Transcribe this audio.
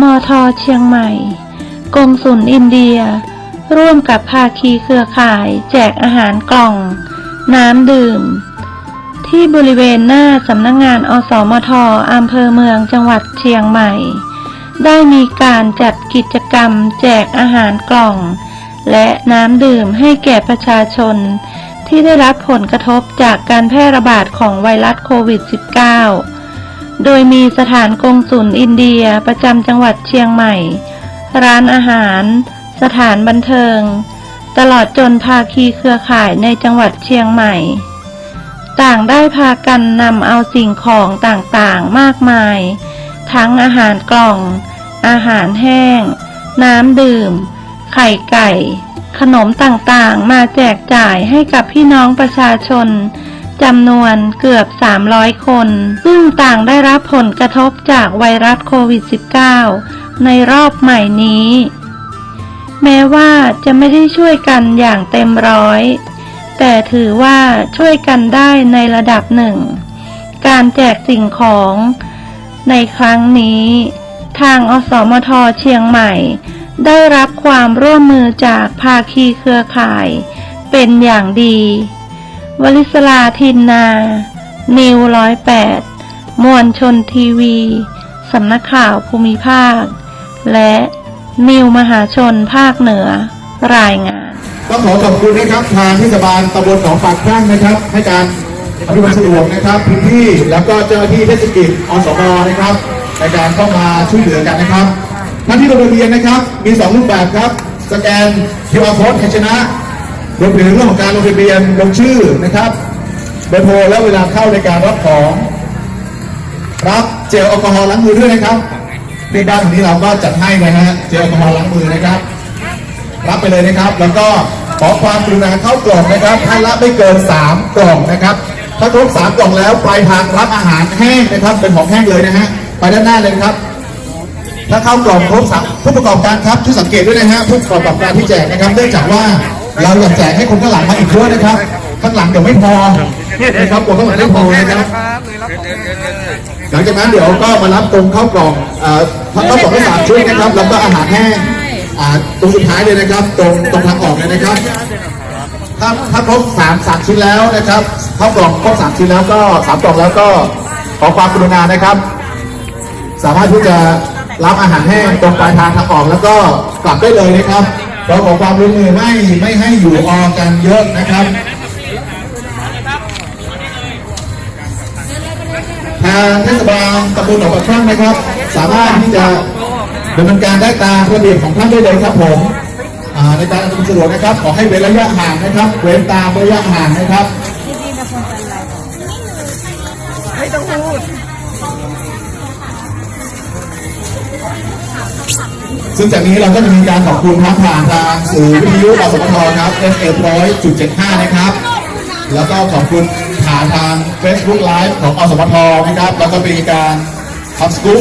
มทเชียงใหม่กงสุลอินเดีย ร่วมกับภาคีเครือข่าย แจกอาหารกล่อง น้ำดื่ม ที่บริเวณหน้าสำนักงงานอสมทอำเภอเมืองจังหวัดเชียงใหม่ ได้มีการจัดกิจกรรม แจกอาหารกล่อง และน้ำดื่มให้แก่ประชาชน ที่ได้รับผลกระทบจากการแพร่ระบาดของไวรัสโควิด -19 โดยมีสถานกงสุลอินเดียประจำจังหวัดเชียงใหม่ ร้านอาหาร สถานบันเทิง ตลอดจนภาคีเครือข่ายในจังหวัดเชียงใหม่ ต่างได้พากันนำเอาสิ่งของต่างๆมากมาย ทั้งอาหารกล่อง อาหารแห้ง น้ำดื่ม ไข่ไก่ ขนมต่างๆ มาแจกจ่ายให้กับพี่น้องประชาชน จำนวนเกือบ 300 คน ซึ่งต่างได้รับผลกระทบจากไวรัสโควิด -19 ในรอบใหม่นี้ แม้ว่าจะไม่ได้ช่วยกันอย่างเต็มร้อย แต่ถือว่าช่วยกันได้ในระดับหนึ่ง การแจกสิ่งของในครั้งนี้ ทางอสมทเชียงใหม่ ได้รับความร่วมมือจากภาคีเครือข่าย เป็นอย่างดี วลิศลาทินนา นิวร้อยแปดมวลชนทีวี สำนักข่าวภูมิภาค และนิวมหาชนภาคเหนือ รายงาน ต้องขอขอบคุณนะครับทางเทศบาลตำบลหนองปากครั่งนะครับ ให้การอำนวยความสะดวกนะครับพื้นที่แล้วก็เจ้าหน้าที่เทศกิจอสมนะครับในการเข้ามาช่วยเหลือกันนะครับหน้าที่ลงทะเบียนนะครับ มีสองรูปแบบครับ สแกน QR code ให้ชนะ รวมถึงเรื่องของการลงทะเบียนลงชื่อนะครับเบอร์โทรและเวลาเข้าในการรับของรับเจลแอลกอฮอล์ล้างมือด้วยนะครับในด้านของนี้เราก็จัดให้นะฮะเจลแอลกอฮอล์ล้างมือนะครับ รับไปเลยนะครับ แล้วก็ขอความกรุณาเข้ากล่องนะครับท่านละไม่เกิน 3 กล่องนะครับ ถ้าครบ3กล่องแล้วปลายทางรับอาหารแห้งนะครับ เป็นของแห้งเลยนะฮะไปด้านหน้าเลยครับถ้าเข้ากล่องครบสามผู้ประกอบการครับช่วยสังเกตด้วยนะฮะผู้ประกอบการที่แจกนะครับเนื่องจากว่า เราอยากแจกให้คนข้างหลังมาอีกด้วยนะครับ ข้างหลังเดี๋ยวไม่พอนะครับกลัวข้างหลังไม่พอนะครับหลังจากนั้นเดี๋ยวก็มารับตรงเข้ากล่องเอ่อเข้ากล่องให้สามชุดนะครับแล้วก็อาหารแห้งตรงสุดท้ายเลยนะครับ ตรงตรงทางออกเลยนะครับ ถ้าถ้าครบสามสามชิ้นแล้วนะครับเข้ากล่องครบสามชิ้นแล้วก็สามกล่องแล้วก็ขอความกรุณานะครับ สามารถที่จะรับอาหารแห้งตรงปลายทางทางออกแล้วก็กลับได้เลยนะครับ เราขอความร่วมมือไม่ไม่ให้อยู่ออกันเยอะนะครับ ทางเทศบาลตำบลหนองปากช่างนะครับ สามารถที่จะดำเนินการได้ตามระเบียบของท่านได้เลยครับผมในการอำนวยความสะดวกนะครับ ขอให้เว้นระยะห่างนะครับ เว้นตามระยะห่างนะครับ ซึ่งจากนี้เราก็จะมีการขอบคุณทั้งผ่านทางสื่อวิทยุอสมทครับ FM 100.75นะครับ แล้วก็ขอบคุณผ่านทาง Facebook Live ของอสมทนะครับ แล้วก็มีการทำสกู๊ป